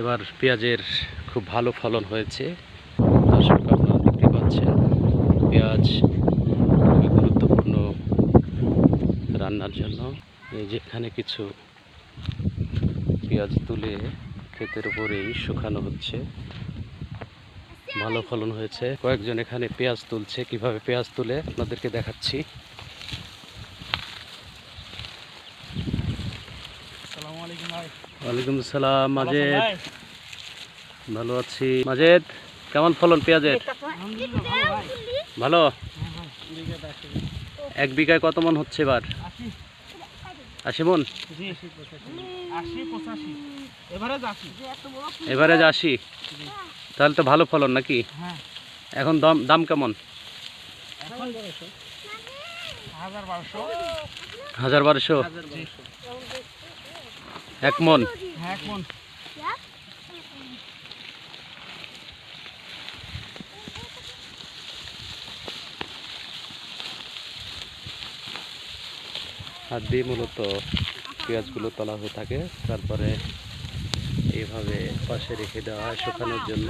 এবার পেঁয়াজের খুব ভালো ফলন হয়েছে। দর্শক, আপনারা দেখতে পাচ্ছেন, পেঁয়াজ খুবই গুরুত্বপূর্ণ রান্নার জন্য। এই যে এখানে কিছু পেঁয়াজ তুলে ক্ষেতের উপরেই শুকানো হচ্ছে। ভালো ফলন হয়েছে। কয়েকজন এখানে পেঁয়াজ তুলছে। কীভাবে পেঁয়াজ তুলে, আপনাদেরকে দেখাচ্ছি। ওয়ালাইকুম আসসালাম মাজেদ। ভালো আছি। মাজেদ কেমন ফলন পেঁয়াজের? ভালো? হ্যাঁ এক বিঘায় কত মন হচ্ছে এবার? আশি। মন? জি আশি এবারে আশি। এবারে যে আশি? তাহলে তো ভালো ফলন নাকি? হ্যাঁ। এখন দাম দাম কেমন? হাজার বারোশো। বারোশো হাজার বারোশো এক মন। হ্যাঁ হাত দিয়ে মূলত পেঁয়াজগুলো তোলা হয়ে থাকে। তারপরে এইভাবে পাশে রেখে দেওয়া হয় শুকানোর জন্য।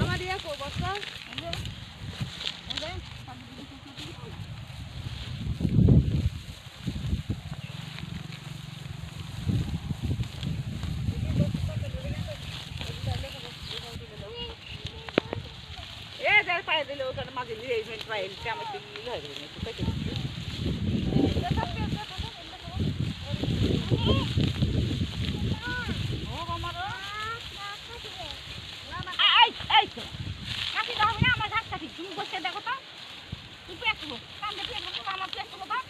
পায়ে দিলে ওখানে মাঝে লিয়ে এইভেন্ট পায়ে দিতে আমার তো। মিল হয়ে যাবে একটু কেটে। দেখো তো। তুই পেট আমার পেট আমার বাপ